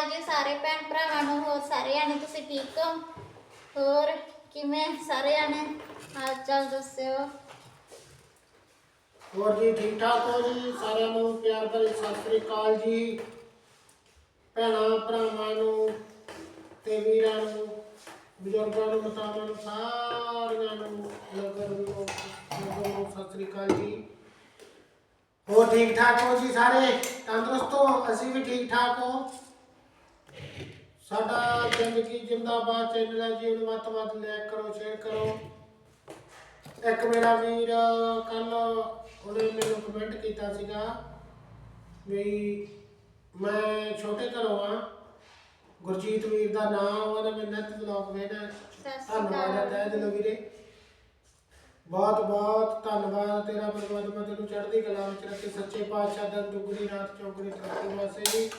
ਅਕਾਲ ਜੀ ਸਾਰੇ ਭੈਣ ਭਰਾਵਾਂ ਨੂੰ, ਹੋਰ ਸਾਰੇ ਆਣੇ ਤੁਸੀਂ ਠੀਕ ਹੋ? ਹੋਰ ਕਿਵੇਂ ਸਾਰੇ ਆਣੇ ਹਾਲ ਚਾਲ ਦੱਸਿਓ। ਹੋਰ ਜੀ ਠੀਕ ਠਾਕ ਹੋ ਜੀ? ਸਾਰਿਆਂ ਨੂੰ ਪਿਆਰ ਭਰੀ ਸਤਿ ਸ੍ਰੀ ਅਕਾਲ ਜੀ। ਭੈਣਾਂ ਭਰਾਵਾਂ ਨੂੰ ਤੇ ਵੀਰਾਂ ਨੂੰ, ਬਜ਼ੁਰਗਾਂ ਨੂੰ, ਮਤਾਵਾਂ ਨੂੰ, ਸਾਰਿਆਂ ਨੂੰ ਨਗਰ ਨੂੰ ਨਗਰ ਨੂੰ ਸਤਿ ਸ੍ਰੀ ਅਕਾਲ ਜੀ। ਹੋਰ ਠੀਕ ਠਾਕ ਹੋ ਜੀ ਸਾਰੇ? ਤੰਦਰੁਸਤ ਹੋ? ਅਸੀਂ ਵੀ ਠੀਕ ਠਾਕ ਹੋ। ਸਾਡਾ ਜ਼ਿੰਦਗੀ ਜਿੰਦਾਬਾਦ ਚੈਨਲ ਹੈ ਜੀ ਉਹਨੂੰ ਵੱਧ ਤੋਂ ਵੱਧ ਲਾਈਕ ਕਰੋ ਸ਼ੇਅਰ ਕਰੋ। ਇੱਕ ਮੇਰਾ ਵੀਰ ਕੱਲ ਉਹਨੇ ਮੈਨੂੰ ਕਮੈਂਟ ਕੀਤਾ ਸੀਗਾ ਵੀ ਮੈਂ ਛੋਟੇ ਘਰੋਂ ਆ। ਗੁਰਜੀਤ ਵੀਰ ਦਾ ਨਾਮ ਉਹਨੇ ਮੈਂ ਨੈਟ ਬਲੌਗ ਸ਼੍ਰੀ ਧੰਨਵਾਦ ਹੈ ਤਹਿ ਦਿਲੋਂ ਵੀਰੇ। ਬਹੁਤ ਬਹੁਤ ਧੰਨਵਾਦ ਤੇਰਾ ਪਰਮਾਤਮਾ ਤੈਨੂੰ ਚੜ੍ਹਦੀ ਕਲਾ ਵਿੱਚ ਰੱਖੇ। ਸੱਚੇ ਪਾਤਸ਼ਾਹ ਦਾ ਦੁਗਣੀ ਰਾਤ ਚੌਗਣੀ ਤਰੱਕੀ ਵਾਸਤੇ ਜੀ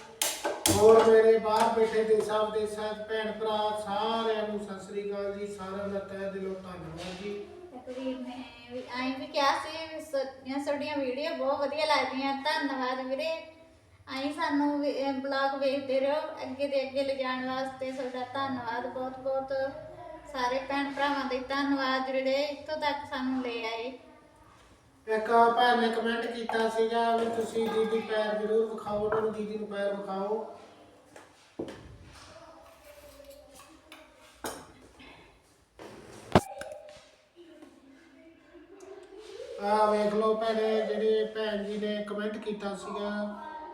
ਹੋਰ ਮੇਰੇ ਬਾਹਰ ਬੈਠੇ ਦੇਸਾਂ ਵਿਦੇਸਾਂ 'ਚ ਭੈਣ ਭਰਾ ਸਾਰਿਆਂ ਨੂੰ ਸਤਿ ਸ੍ਰੀ ਅਕਾਲ ਜੀ ਸਾਰਿਆਂ ਦਾ ਤਹਿ ਦਿਲੋਂ ਧੰਨਵਾਦ ਜੀ। ਇੱਕ ਵੀਰ ਨੇ ਵੀ ਆਈ ਵੀ ਕਿਹਾ ਸੀ ਵੀ ਸ- ਤੁਹਾਡੀਆਂ ਵੀਡੀਓ ਬਹੁਤ ਵਧੀਆ ਲੱਗਦੀਆਂ ਧੰਨਵਾਦ ਵੀਰੇ। ਆਈ ਸਾਨੂੰ ਬਲੌਗ ਵੇਖਦੇ ਰਹੋ ਅੱਗੇ ਦੇ ਅੱਗੇ ਲਿਜਾਣ ਵਾਸਤੇ ਤੁਹਾਡਾ ਧੰਨਵਾਦ ਬਹੁਤ ਬਹੁਤ। ਸਾਰੇ ਭੈਣ ਭਰਾਵਾਂ ਦੇ ਧੰਨਵਾਦ ਜਿਹੜੇ ਇੱਥੋਂ ਤੱਕ ਸਾਨੂੰ ਲੈ ਆਏ। ਇੱਕ ਭੈਣ ਨੇ ਕਮੈਂਟ ਕੀਤਾ ਸੀਗਾ ਵੀ ਤੁਸੀਂ ਦੀਦੀ ਪੈਰ ਜ਼ਰੂਰ ਵਿਖਾਓ ਉਹਨਾਂ ਨੂੰ ਦੀਦੀ ਨੂੰ ਪੈਰ ਵਿਖਾਓ। ਆ ਵੇਖ ਲਓ ਭੈਣੇ, ਜਿਹੜੇ ਭੈਣ ਜੀ ਨੇ ਕਮੈਂਟ ਕੀਤਾ ਸੀਗਾ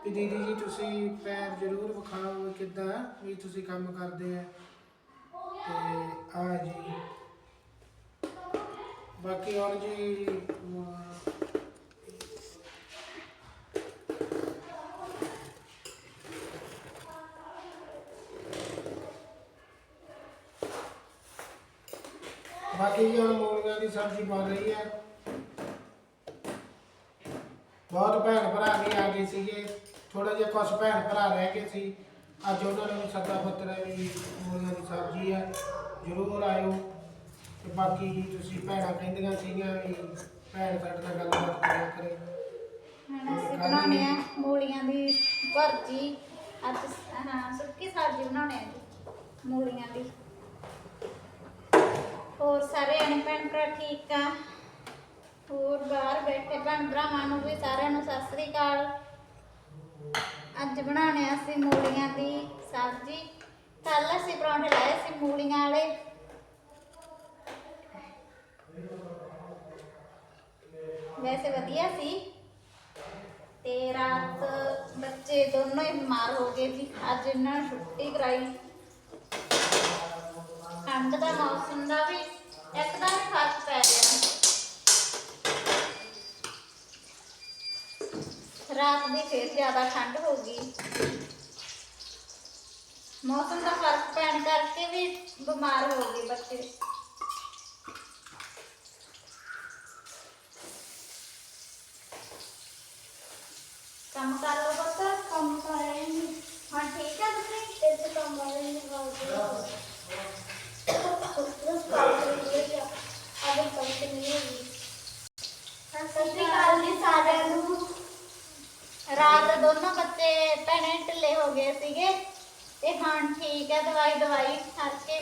ਕਿ ਦੀਦੀ ਜੀ ਤੁਸੀਂ ਪੈਰ ਜ਼ਰੂਰ ਵਿਖਾਓ ਕਿੱਦਾਂ ਵੀ ਤੁਸੀਂ ਕੰਮ ਕਰਦੇ ਆ। ਤੇ ਆ ਜੀ। ਬਾਕੀ ਹੋਰ ਜੀ, ਬਾਕੀ ਜੀ ਹੁਣ ਮੂਲੀਆਂ ਦੀ ਸਬਜ਼ੀ ਬਣ ਰਹੀ ਹੈ। ਬਹੁਤ ਭੈਣ ਭਰਾ ਵੀ ਆ ਗਏ ਸੀਗੇ ਥੋੜਾ ਜਿਹਾ ਕੁਝ ਭੈਣ ਭਰਾ ਰਹਿ ਗਏ ਸੀ। ਅੱਜ ਉਹਨਾਂ ਨੂੰ ਵੀ ਸੱਦਾ ਪੱਤਰ ਹੈ ਵੀ ਮੂਲੀਆਂ ਦੀ ਸਬਜ਼ੀ ਹੈ ਜ਼ਰੂਰ ਆਇਓ। ਤੇ ਬਾਕੀ ਜੀ ਤੁਸੀਂ ਭੈਣਾਂ ਕਹਿੰਦੀਆਂ ਸੀਗੀਆਂ ਵੀ ਭੈਣ ਸਾਡੇ ਨਾਲ ਗੱਲਬਾਤ ਕਰਿਆ ਕਰੇ। ਹੁਣ ਅਸੀਂ ਬਣਾਉਣੇ ਆ ਮੂਲੀਆਂ ਦੀ ਭੁਰਜੀ। ਅੱਜ ਹਾਂ, ਸੁੱਕੀ ਸਬਜ਼ੀ ਬਣਾਉਣੇ ਆ ਜੀ, ਮੂਲੀਆਂ ਦੀ। ਹੋਰ ਸਾਰੇ ਆਣੇ ਭੈਣ ਭਰਾ ਠੀਕ ਆ? ਹੋਰ ਬਾਹਰ ਬੈਠੇ ਭੈਣ ਭਰਾਵਾਂ ਨੂੰ ਵੀ ਸਾਰਿਆਂ ਨੂੰ ਸਤਿ ਸ੍ਰੀ ਅਕਾਲ। ਅੱਜ ਬਣਾਉਣੇ ਆ ਅਸੀਂ ਮੂਲੀਆਂ ਦੀ ਸਬਜ਼ੀ। ਕੱਲ ਅਸੀਂ ਪਰੌਂਠੇ ਲਾਏ ਸੀ ਮੂਲੀਆਂ ਵਾਲੇ। ਵੈਸੇ ਵਧੀਆ ਸੀ। ਤੇ ਰਾਤ ਬੱਚੇ ਦੋਨੋਂ ਹੀ ਬਿਮਾਰ ਹੋ ਗਏ ਸੀ। ਅੱਜ ਇਹਨਾਂ ਨੂੰ ਛੁੱਟੀ ਕਰਾਈ। ਠੰਡ ਦਾ ਮੌਸਮ ਦਾ ਵੀ ਇੱਕਦਮ ਫ਼ਰਕ ਪੈ ਗਿਆ ਰਾਤ ਦੀ ਫੇਰ ਜ਼ਿਆਦਾ ਠੰਡ ਹੋ ਗਈ ਮੌਸਮ ਦਾ ਫ਼ਰਕ ਪੈਣ ਕਰਕੇ ਵੀ ਬਿਮਾਰ ਹੋ ਗਏ ਬੱਚੇ ਕੰਮ ਕਰ ਲਓ ਪੁੱਤ ਕੰਮ ਕਰ ਰਹੇ ਨੇ ਹਾਂ ਠੀਕ ਆ ਤੁਸੀਂ ਇੱਥੇ ਕੰਮ ਕਰ ਰਹੇ ਨੇ ਬਹੁਤ ਸਤਿ ਸ਼੍ਰੀ ਅਕਾਲ ਜੀ ਸਾਰਿਆਂ ਨੂੰ ਰਾਤ ਦੋਨੋਂ ਬੱਚੇ ਭੈਣੇ ਢਿੱਲੇ ਹੋ ਗਏ ਸੀਗੇ ਤੇ ਹੁਣ ਠੀਕ ਹੈ ਦਵਾਈ ਦਵਾਈ ਕਰਕੇ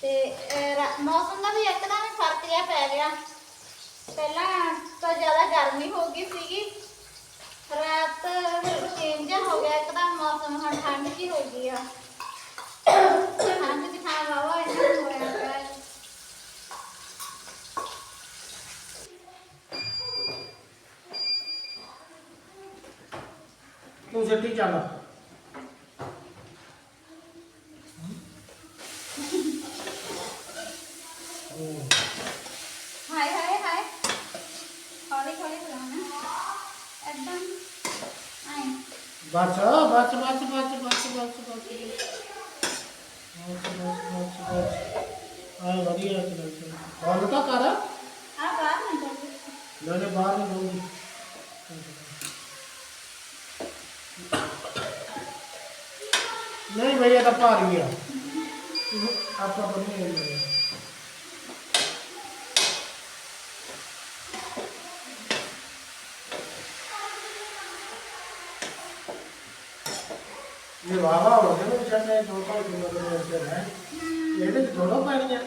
ਤੇ ਅਹ, ਰਾ- ਮੌਸਮ ਦਾ ਵੀ ਇੱਕਦਮ ਹੀ ਫ਼ਰਕ ਜਿਹਾ ਪੈ ਗਿਆ। ਪਹਿਲਾਂ ਤਾਂ ਜ਼ਿਆਦਾ ਗਰਮੀ ਹੋ ਗਈ ਸੀਗੀ। ਰਾਤ ਚੇਂਜ ਹੋ ਗਿਆ ਇੱਕਦਮ ਮੌਸਮ ਹੁਣ ਠੰਡ ਜੀ ਹੋ ਗਈ ਆ ਠੰਡ ਦੀ ਥਾਂ ਵਾਵਾ ਇਹਨਾਂ ਨੂੰ ਹੋਇਆ ਪਿਆ ਹੈ। ਤੂੰ ਛੱਡੀ ਚੱਲ। ਹਾਏ ਹਾਏ ਹਾਏ। ਹੌਲੀ ਹੌਲੀ ਚਲਾਉਣਾ ਇੱਕਦਮ ਆਏ। ਬਸ ਬਸ ਬਸ ਬਸ ਬਸ ਬਸ ਬਸ। ਬਸ ਬਸ ਬਸ ਆ ਵਧੀਆ ਚਲ ਬੰਦ ਤਾਂ ਕਰ। ਆ ਬਾਹਰ ਨਾ ਜਾਓ। ਨਾ ਨਾ ਬਾਹਰ ਨਹੀਂ नहीं भैया तो पा रही है। आपका तो बनी है ये। बाबा और देखो चल रहे दो को दोनों को ऐसे है। ये भी तो दोनों पानी है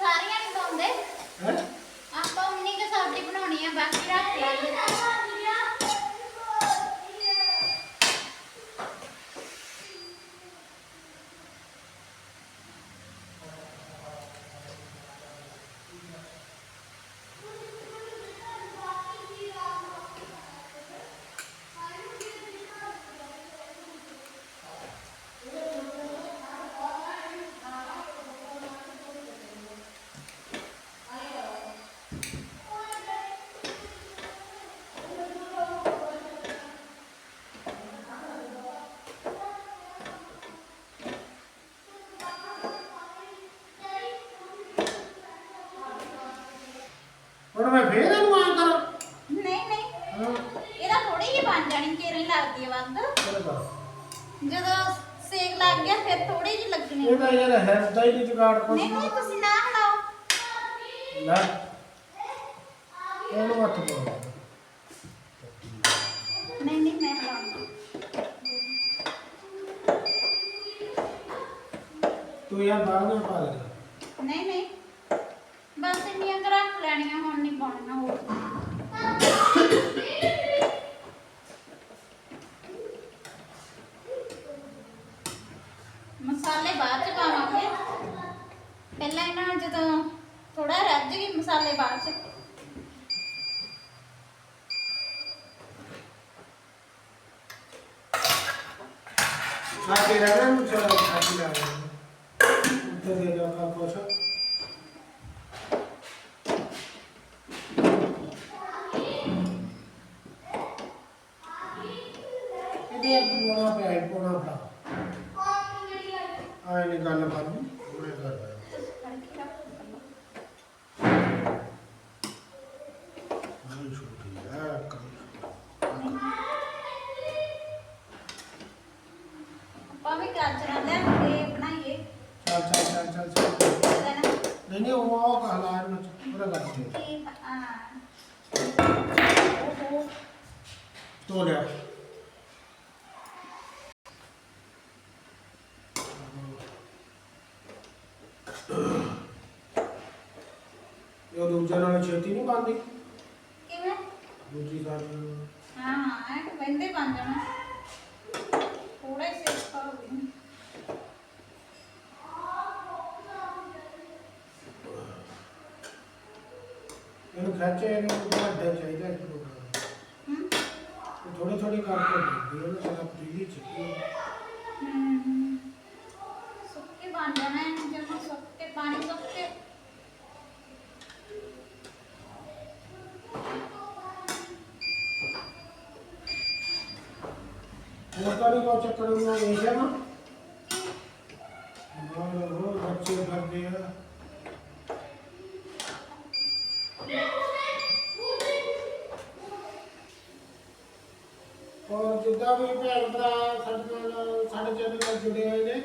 सारियाँ नहीं दौंदे हैं? आप तो उन्हीं के साथ सब्ज़ी बनानी है बाकी रात ਹੁਣ ਮੈਂ ਫੇਰ ਇਹਨੂੰ ਆ ਕਰਾਂ? ਨਹੀਂ ਨਹੀਂ। ਹਾਂ। ਇਹਦਾ ਥੋੜੀ ਜਿਹੀ ਬਣ ਜਾਣੀ ਕਿਰਨ ਲੱਗਦੀ ਹੈ ਵੱਧ। ਚਲੋ ਬਸ। ਜਦੋਂ ਸੇਕ ਲੱਗ ਗਿਆ ਫਿਰ ਥੋੜੀ ਜਿਹੀ ਲੱਗਣੀ। ਤਾਂ ਯਾਰ ਹੈ ਹੀ ਨਹੀਂ ਜੁਗਾੜ ਨਹੀਂ ਨਹੀਂ ਤੁਸੀਂ ਨਾ ਹਲਾਓ ਲੈ। ਇਹਨੂੰ ਹੱਥ ਪਾਓ। ਨਹੀਂ ਨਹੀਂ ਮੈਂ ਹਲਾਉਂਗੀ ਤੂੰ ਯਾਰ ਬਾਹਰ ਨਾ ਪਾ ਦੇ। ਨਹੀਂ ਨਹੀਂ। ਬਸ ਇੰਨੀਆਂ ਕੁ ਰੱਖ ਲੈਣੀਆਂ ਹੁਣ ਨਹੀਂ ਪਾਉਣੀਆਂ ਹੋਰ। ਮਸਾਲੇ ਬਾਅਦ ਚ ਪਾਵਾਂਗੇ। ਪਹਿਲਾਂ ਇਹਨਾਂ ਨੂੰ ਜਦੋਂ ਥੋੜਾ ਰੱਜ ਗਈ ਮਸਾਲੇ ਬਾਅਦ ਚ। ਸਾਡੀ ਰਹਿਣਾ ਨੂੰ ਚਲੋ ਸਾਡੀ ਲਾ ਉੱਤੇ ਦੇ ਜਾ ਕਾ ਕੁਛ। ਇਹਦੇ ਪੂਰਾ ਪਿਆ ਪੂਰਾ ਪਾ ਆਏ ਨੇ ਗੱਲ ਕਰ ਮੈਂ ਕਰਦਾ ਨਹੀਂ ਛੋਟੀ ਹੈ ਕੰਮ ਆਪਾਂ ਵੀ ਗਾਜਰਾਂ ਲੈ ਕੇ ਬਣਾਈਏ ਚੱਲ ਚੱਲ ਚੱਲ ਚੱਲ ਚੱਲ ਇਹਦਾ ਨਾ ਨਹੀਂ ਨਹੀਂ ਉਹ ਉਹ ਕਹਲਾ ਨੂੰ ਪੂਰਾ ਕਰ ਦੇ ਠੀਕ ਆ ਓਹੋ ਤੋ ਲਿਆ ਇਹ ਦੂਜੇ ਨਾਲ ਛੇਤੀ ਨਹੀਂ ਬਣਦੀ? ਕਿਵੇਂ? ਦੂਜੀ ਦਾ ਹਾਂ ਹਾਂ ਇਹ ਵੰਦੇ ਬਣ ਜਾਣਾ ਥੋੜੇ ਸੇ ਪਾਉਗੀ ਇਹਨੂੰ ਖਿੱਚੇ ਇਹਨੂੰ ਵੱਡੇ ਚਾਹੀਦਾ ਇੱਕ ਪ੍ਰੋਗਰਾਮ ਹੂੰ। ਥੋੜੀ ਥੋੜੀ ਕਰਕੇ ਦਿੰਦੀ ਉਹਨੂੰ ਸਾਰਾ ਪੀਲੀ ਚਿੱਟੀ ਹੂੰ। ਸੁੱਕੇ ਬਣ ਜਾਣਾ ਇਹਨੂੰ ਜਦੋਂ ਸੁੱਕੇ ਪਾਣੀ ਸੁੱਕੇ ਉਹ ਕਾੜੀ ਕੋ ਚੱਕਰ ਨੂੰ ਵੇਖਿਆ ਨਾ ਉਹ ਉਹ ਬੱਚੇ ਕਰਦੇ ਆ ਔਰ ਜਿੱਦਾਂ ਵੀ ਭੈਣ ਭਰਾ ਸਾਡੇ ਨਾਲ, ਸਾਡੇ ਚੈਨਲ ਨਾਲ ਜੁੜੇ ਹੋਏ ਨੇ,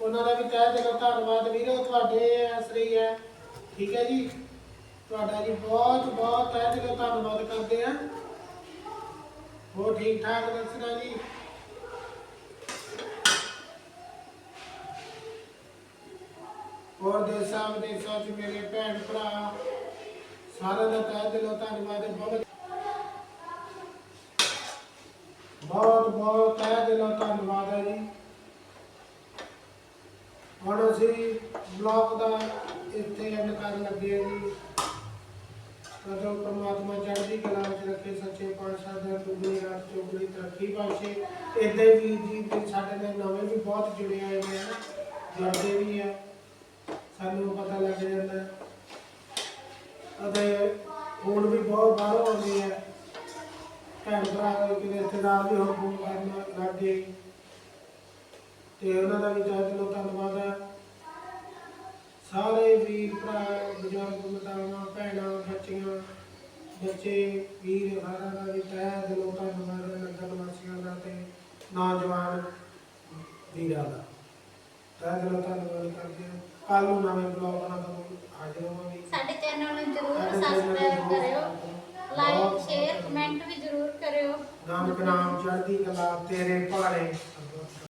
ਉਹਨਾਂ ਦਾ ਵੀ ਤਹਿ ਦਿਲੋਂ ਧੰਨਵਾਦ ਵੀਰੋ ਤੁਹਾਡੇ ਆਸਰੇ ਹੈ। ਠੀਕ ਹੈ ਜੀ? ਤੁਹਾਡਾ ਜੀ ਬਹੁਤ ਬਹੁਤ ਤਹਿ ਦਿਲੋਂ ਧੰਨਵਾਦ ਕਰਦੇ ਆ ਹੋਰ ਠੀਕ ਠਾਕ ਦੱਸਣਾ ਜੀ? ਹੋਰ ਦੇਸਾਂ ਵਿਦੇਸਾਂ ਚ ਮੇਰੇ ਭੈਣ ਭਰਾ, ਸਾਰਿਆਂ ਦਾ ਤਹਿ ਦਿਲੋਂ ਧੰਨਵਾਦ, ਬਹੁਤ ਬਹੁਤ ਤਹਿ ਧੰਨਵਾਦ ਹੈ ਜੀ। ਹੁਣ ਅਸੀਂ ਬਲੌਗ ਦਾ ਇੱਥੇ ਐਂਡ ਕਰਨ ਲੱਗੇ ਹਾਂ ਜੀ। ਕਦੋਂ ਪਰਮਾਤਮਾ ਚੜ੍ਹਦੀ ਕਲਾ ਵਿੱਚ ਰੱਖੇ ਸੱਚੇ ਪਾਤਸ਼ਾਹ ਦਾ ਦੁਗਣੀ ਰਾਤ, ਚੌਗਣੀ ਤਰੱਕੀ ਬਖਸ਼ੇ, ਇੱਦਾਂ ਹੀ ਜੀ ਤੇ ਸਾਡੇ ਨਾਲ ਨਵੇਂ ਵੀ ਬਹੁਤ ਜੁੜੇ ਹੋਏ ਨੇ ਹਨਾ ਜੁੜਦੇ ਵੀ ਆ। ਸਾਨੂੰ ਪਤਾ ਲੱਗ ਜਾਂਦਾ। ਹੈ। ਅਤੇ ਫੋਨ ਵੀ ਬਹੁਤ ਬਾਹਰੋਂ ਆਉਂਦੇ ਆ। ਭੈਣ ਭਰਾ ਕਿਤੇ ਰਿਸ਼ਤੇਦਾਰ ਵੀ ਹੁਣ ਫੋਨ ਕਰਨ ਲੱਗ ਗਏ। ਤੇ ਉਹਨਾਂ ਦਾ ਵੀ ਤਹਿ ਦਿਲੋਂ ਧੰਨਵਾਦ ਹੈ। ਸਾਰੇ ਵੀਰ ਭਰਾ ਬਜ਼ੁਰਗ ਮਾਤਾਵਾਂ ਭੈਣਾਂ ਬੱਚੀਆਂ ਬੱਚੇ ਵੀਰ ਸਾਰਿਆਂ ਦਾ ਵੀ ਤਹਿ ਦਿਲੋਂ ਧੰਨਵਾਦ ਹੈ ਨਗਰ ਵਾਸੀਆਂ ਦਾ ਤੇ ਨੌਜਵਾਨ ਵੀਰਾਂ ਦਾ। ਤਹਿ ਦਿਲੋਂ ਧੰਨਵਾਦ ਕਰਦੇ ਹਾਂ। ਕੱਲ ਨੂੰ ਨਵੇਂ ਬਲੌਗ ਨਾਲ ਤੁਹਾਨੂੰ ਹਾਜ਼ਰ ਹੋਵਾਂਗੇ ਸਾਡੇ ਚੈਨਲ ਨੂੰ ਜਰੂਰ ਸਬਸਕ੍ਰਾਈਬ ਕਰਿਓ। ਲਾਈਕ ਸ਼ੇਅਰ ਕਮੈਂਟ ਵੀ ਨਾਨਕ ਨਾਮ ਚੜ੍ਹਦੀ ਕਲਾ ਤੇਰੇ ਭਾਣੇ